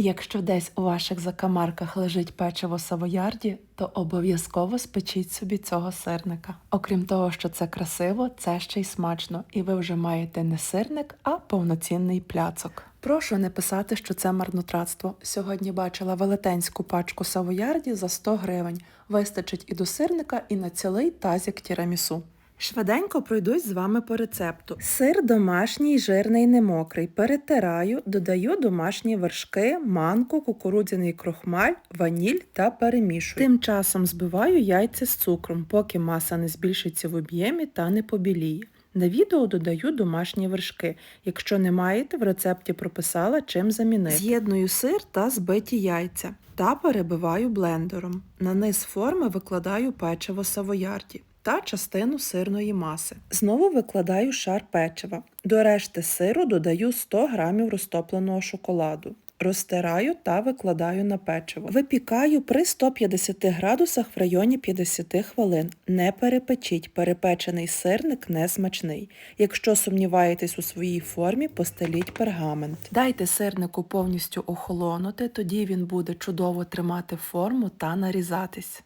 Якщо десь у ваших закамарках лежить печиво савоярді, то обов'язково спечіть собі цього сирника. Окрім того, що це красиво, це ще й смачно, і ви вже маєте не сирник, а повноцінний пляцок. Прошу не писати, що це марнотратство. Сьогодні бачила велетенську пачку савоярді за 100 гривень. Вистачить і до сирника, і на цілий тазік тірамісу. Швиденько пройдусь з вами по рецепту. Сир домашній, жирний, немокрий. Перетираю, додаю домашні вершки, манку, кукурудзяний крохмаль, ваніль та перемішую. Тим часом збиваю яйця з цукром, поки маса не збільшиться в об'ємі та не побіліє. На відео додаю домашні вершки. Якщо не маєте, в рецепті прописала, чим замінити. З'єдную сир та збиті яйця та перебиваю блендером. На низ форми викладаю печиво савоярді та частину сирної маси. Знову викладаю шар печива. До решти сиру додаю 100 г розтопленого шоколаду. Розтираю та викладаю на печиво. Випікаю при 150 градусах в районі 50 хвилин. Не перепечіть, перепечений сирник не смачний. Якщо сумніваєтесь у своїй формі, постеліть пергамент. Дайте сирнику повністю охолонути, тоді він буде чудово тримати форму та нарізатись.